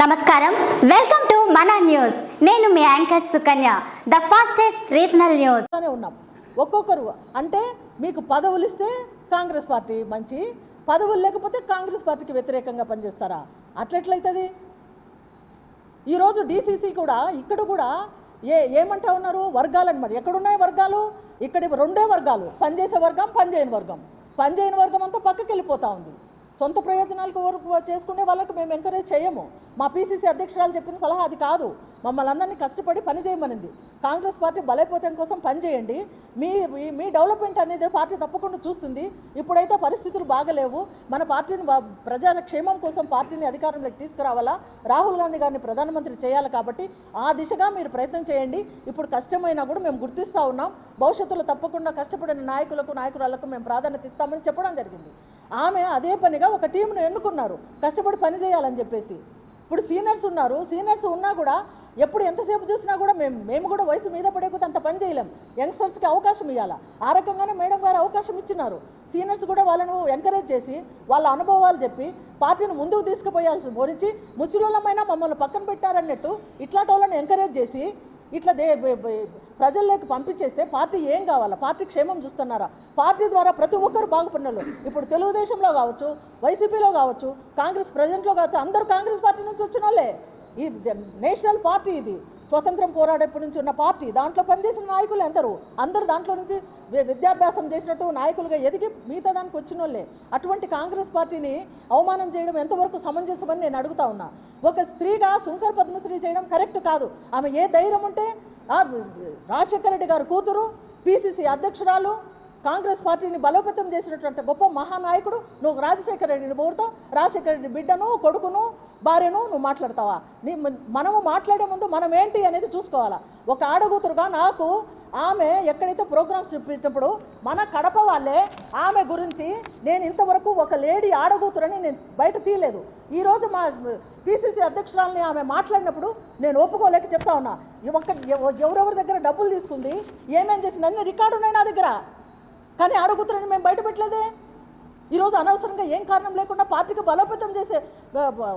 నమస్కారం. Welcome to మన news నేను మీ anchor Sukanya the fastest regional news ఉన్నాం. ఒక్కొక్కరు అంటే మీకు పదవులు ఇస్తే కాంగ్రెస్ పార్టీ మంచి పదవులు లేకపోతే కాంగ్రెస్ పార్టీకి వ్యతిరేకంగా పనిచేస్తారా? అట్లెట్లయితుంది? ఈరోజు డీసీసీ కూడా ఇక్కడ కూడా ఏ ఏమంటా ఉన్నారు? వర్గాలు అనమాట ఎక్కడున్నాయి వర్గాలు? ఇక్కడ రెండే వర్గాలు. పనిచేసే వర్గం పనిచేయని వర్గం. పనిచేయని వర్గం అంతా పక్కకి వెళ్ళిపోతూ ఉంది. సొంత ప్రయోజనాలకు వరకు చేసుకునే వాళ్ళకు మేము ఎంకరేజ్ చేయము. మా పీసీసీ అధ్యక్షురాలు చెప్పిన సలహా అది కాదు. మమ్మల్ని అందరినీ కష్టపడి పని చేయమనింది కాంగ్రెస్ పార్టీ బలైపోతం కోసం పనిచేయండి మీ మీ- డెవలప్మెంట్ అనేది పార్టీ తప్పకుండా చూస్తుంది. ఇప్పుడైతే పరిస్థితులు బాగలేవు. మన పార్టీని ప్రజల క్షేమం కోసం పార్టీని అధికారంలోకి తీసుకురావాలా? రాహుల్ గాంధీ గారిని ప్రధానమంత్రి చేయాలి కాబట్టి ఆ దిశగా మీరు ప్రయత్నం చేయండి. ఇప్పుడు కష్టమైనా కూడా మేము గుర్తిస్తూ ఉన్నాం. భవిష్యత్తులో తప్పకుండా కష్టపడిన నాయకులకు నాయకురాలకు మేము ప్రాధాన్యత ఇస్తామని చెప్పడం జరిగింది. ఆమె అదే పనిగా ఒక టీంను ఎన్నుకున్నారు. కష్టపడి పని చేయాలని చెప్పేసి. ఇప్పుడు సీనియర్స్ ఉన్నారు. సీనియర్స్ ఉన్నా కూడా ఎప్పుడు ఎంతసేపు చూసినా కూడా మేము మేము కూడా వయసు మీద పడే కొద్ది అంత పని చేయలేం. యంగ్స్టర్స్కి అవకాశం ఇవ్వాలా ఆ రకంగానే మేడం గారు అవకాశం ఇచ్చినారు. సీనియర్స్ కూడా వాళ్ళను ఎంకరేజ్ చేసి వాళ్ళ అనుభవాలు చెప్పి పార్టీని ముందుకు తీసుకుపోయాల్సి పోనిచ్చి ముసలిమైనా మమ్మల్ని పక్కన పెట్టారన్నట్టు ఇట్లాంటి వాళ్ళని ఎంకరేజ్ చేసి ఇట్లా దే ప్రజల్లోకి పంపించేస్తే పార్టీ ఏం కావాలా? పార్టీ క్షేమం చూస్తున్నారా? పార్టీ ద్వారా ప్రతి ఒక్కరు బాగుపడినోళ్ళు. ఇప్పుడు తెలుగుదేశంలో కావచ్చు వైసీపీలో కావచ్చు కాంగ్రెస్ ప్రజెంట్లో కావచ్చు అందరూ కాంగ్రెస్ పార్టీ నుంచి వచ్చిన వాళ్ళే ఈ నేషనల్ పార్టీ ఇది. స్వతంత్రం పోరాడేప్పటి నుంచి ఉన్న పార్టీ దాంట్లో పనిచేసిన నాయకులు ఎందరు అందరూ దాంట్లో నుంచి విద్యాభ్యాసం చేసినట్టు నాయకులుగా ఎదిగి మిగతా దానికి వచ్చిన వాళ్ళే అటువంటి కాంగ్రెస్ పార్టీని అవమానం చేయడం ఎంతవరకు సమంజసమని నేను అడుగుతా ఉన్నా. ఒక స్త్రీగా శుంకర్ పద్మశ్రీ చేయడం కరెక్ట్ కాదు. ఆమె ఏ ధైర్యం ఉంటే ఆ, రాజశేఖర రెడ్డి గారు కూతురు పిసిసి అధ్యక్షురాలు కాంగ్రెస్ పార్టీని బలోపేతం చేసినటువంటి గొప్ప మహానాయకుడు నువ్వు రాజశేఖర రెడ్డిని పోరుతావు రాజశేఖర రెడ్డి బిడ్డను కొడుకును భార్యను నువ్వు మాట్లాడతావా? నీ మనము మాట్లాడే ముందు మనం ఏంటి అనేది చూసుకోవాలా? ఒక ఆడగూతురుగా నాకు ఆమె ఎక్కడైతే ప్రోగ్రామ్స్ పెట్టినప్పుడు మన కడప వాళ్ళే ఆమె గురించి నేను ఇంతవరకు ఒక లేడీ ఆడగూతురని నేను బయట తీయలేదు. ఈరోజు మా పిసిసి అధ్యక్షురాలని ఆమె మాట్లాడినప్పుడు నేను ఒప్పుకోలేక చెప్తా ఉన్నా. ఈ ఒక్క ఎవరెవరి దగ్గర డబ్బులు తీసుకుంది ఏమేం చేసింది అన్ని రికార్డు ఉన్నాయి నా దగ్గర. కానీ ఆడగూతురని మేము బయట పెట్టలేదే ఈరోజు అనవసరంగా ఏం కారణం లేకుండా పార్టీకి బలోపేతం చేసే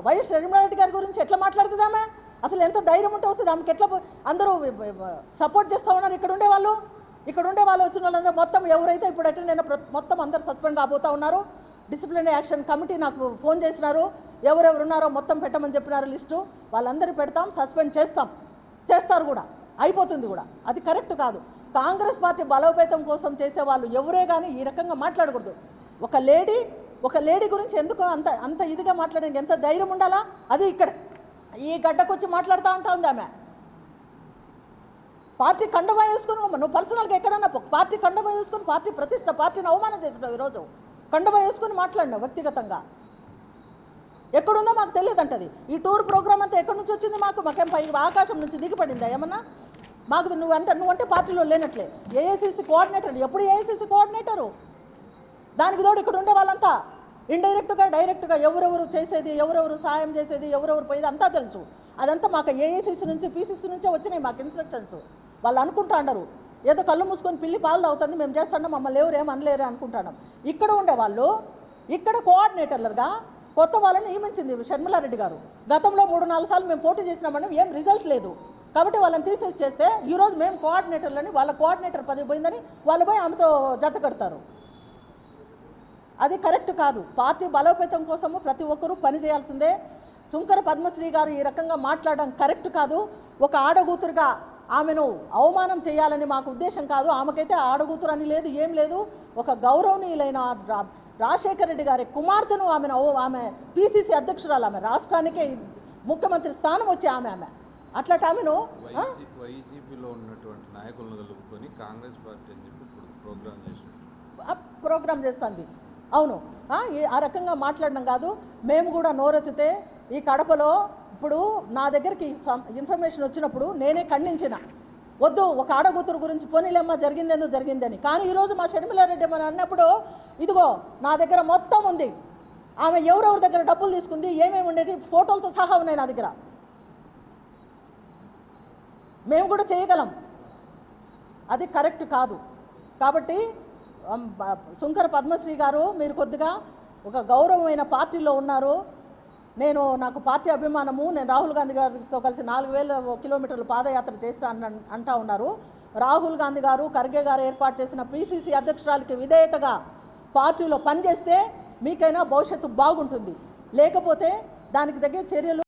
వైఎస్ రెడ్డి గారి గురించి ఎట్లా మాట్లాడుతుందామే? అసలు ఎంత ధైర్యం ఉంటే వస్తుంది. ఆమెకి ఎట్లా అందరూ సపోర్ట్ చేస్తా ఉన్నారు. ఇక్కడ ఉండే వాళ్ళు ఇక్కడ ఉండే వాళ్ళు వచ్చిన వాళ్ళందరూ మొత్తం ఎవరైతే ఇప్పుడు అటెండ్ అయిన మొత్తం అందరు సస్పెండ్ కాబోతా ఉన్నారు. డిసిప్లిన్ యాక్షన్ కమిటీ నాకు ఫోన్ చేసినారు. ఎవరెవరు ఉన్నారో మొత్తం పెట్టమని చెప్పినారు లిస్టు. వాళ్ళందరూ పెడతాం సస్పెండ్ చేస్తాం. చేస్తారు కూడా. అయిపోతుంది కూడా. అది కరెక్ట్ కాదు. కాంగ్రెస్ పార్టీ బలోపేతం కోసం చేసే వాళ్ళు ఎవరే కానీ ఈ రకంగా మాట్లాడకూడదు. ఒక లేడీ ఒక లేడీ గురించి ఎందుకు అంత అంత ఇదిగా మాట్లాడడానికి ఎంత ధైర్యం ఉండాలా? అది ఇక్కడ. ఈ గడ్డకొచ్చి మాట్లాడుతూ ఉంటా ఉంది ఆమె. పార్టీ కండవా వేసుకుని నువ్వు పర్సనల్గా ఎక్కడన్నా పార్టీ కండవా వేసుకుని పార్టీ ప్రతిష్ట పార్టీని అవమానం చేసినావు ఈరోజు. కండవా వేసుకుని మాట్లాడినావు వ్యక్తిగతంగా. ఎక్కడుందో మాకు తెలియదు అంటది ఈ టూర్ ప్రోగ్రామ్ అంతా ఎక్కడి నుంచి వచ్చింది మాకు? మాకేం పై ఆకాశం నుంచి దిగిపడిందా ఏమన్నా? మాకు నువ్వు అంటే నువ్వంటే పార్టీలో లేనట్లే. ఏఐసిసి కోఆర్డినేటర్ ఎప్పుడు ఏఐసిసి కోఆర్డినేటరు దానికి తోడు ఇక్కడ ఉండే వాళ్ళంతా. ఇండైరెక్ట్గా డైరెక్ట్గా ఎవరెవరు చేసేది ఎవరెవరు సాయం చేసేది ఎవరెవరు పోయేది అంతా తెలుసు. అదంతా మాకు ఏఐసిసి నుంచి పీసీసీ నుంచే వచ్చినాయి మాకు ఇన్స్ట్రక్షన్స్ వాళ్ళు అనుకుంటా అన్నారు ఏదో కళ్ళు మూసుకొని పిల్లి పాలు అవుతుంది మేము చేస్తాం మమ్మల్ని ఎవరు ఏం అనలేరు ఇక్కడ ఉండే వాళ్ళు ఇక్కడ కోఆర్డినేటర్లుగా కొత్త వాళ్ళని నియమించింది షర్మిలారెడ్డి గారు. గతంలో మూడు నాలుగు సార్లు మేము పోటీ చేసినామని ఏం రిజల్ట్ లేదు. కాబట్టి వాళ్ళని తీసేసి చేస్తే ఈరోజు మేము కోఆర్డినేటర్లని వాళ్ళ కోఆర్డినేటర్ పదవి పోయిందని వాళ్ళు పోయి ఆమెతో జత కడతారు. అది కరెక్ట్ కాదు. పార్టీ బలోపేతం కోసము ప్రతి ఒక్కరూ పని చేయాల్సిందే. శుంకర పద్మశ్రీ గారు ఈ రకంగా మాట్లాడడం కరెక్ట్ కాదు. ఒక ఆడగూతురుగా ఆమెను అవమానం చేయాలని మాకు ఉద్దేశం కాదు. ఆమెకైతే ఆడగూతురు అని లేదు ఏం లేదు. ఒక గౌరవనీయులైన రా- రాజశేఖర రెడ్డి గారి కుమార్తెను ఆమెను ఆమె పిసిసి అధ్యక్షురాలు ఆమె రాష్ట్రానికే ముఖ్యమంత్రి స్థానం వచ్చి ఆమె ఆమె. అట్లాంటి ఆమెను ఆ? వైసీ వైసీపీలో ఉన్నటువంటి నాయకులను కలుపుకొని కాంగ్రెస్ పార్టీ అని చెప్పి ఇప్పుడు ప్రోగ్రామ్ చేస్తుంది. అవును. ఆ, రకంగా మాట్లాడడం కాదు. మేము కూడా నోరెత్తితే ఈ కడపలో ఇప్పుడు నా దగ్గరికి ఇన్ఫర్మేషన్ వచ్చినప్పుడు నేనే ఖండించిన. వద్దు ఒక ఆడగూతురు గురించి పోనీలేమ్మా జరిగిందేందో జరిగిందని కానీ ఈరోజు మా షర్మిలారెడ్డి అని అన్నప్పుడు ఇదిగో నా దగ్గర మొత్తం ఉంది. ఆమె ఎవరెవరి దగ్గర డబ్బులు తీసుకుంది ఏమేమి ఉండేది ఫోటోలతో సహా ఉన్నాయి నా దగ్గర. మేము కూడా చేయగలం. అది కరెక్ట్ కాదు. కాబట్టి శుంకర పద్మశ్రీ గారు మీరు కొద్దిగా ఒక గౌరవమైన పార్టీలో ఉన్నారు. నేను నాకు పార్టీ అభిమానము నేను రాహుల్ గాంధీ గారితో కలిసి నాలుగు వేల కిలోమీటర్లు పాదయాత్ర చేస్తాను అంటా ఉన్నారు. రాహుల్ గాంధీ గారు ఖర్గే గారు ఏర్పాటు చేసిన పిసిసి అధ్యక్షురాలకి విధేయతగా పార్టీలో పనిచేస్తే మీకైనా భవిష్యత్తు బాగుంటుంది. లేకపోతే దానికి తగ్గ చర్యలు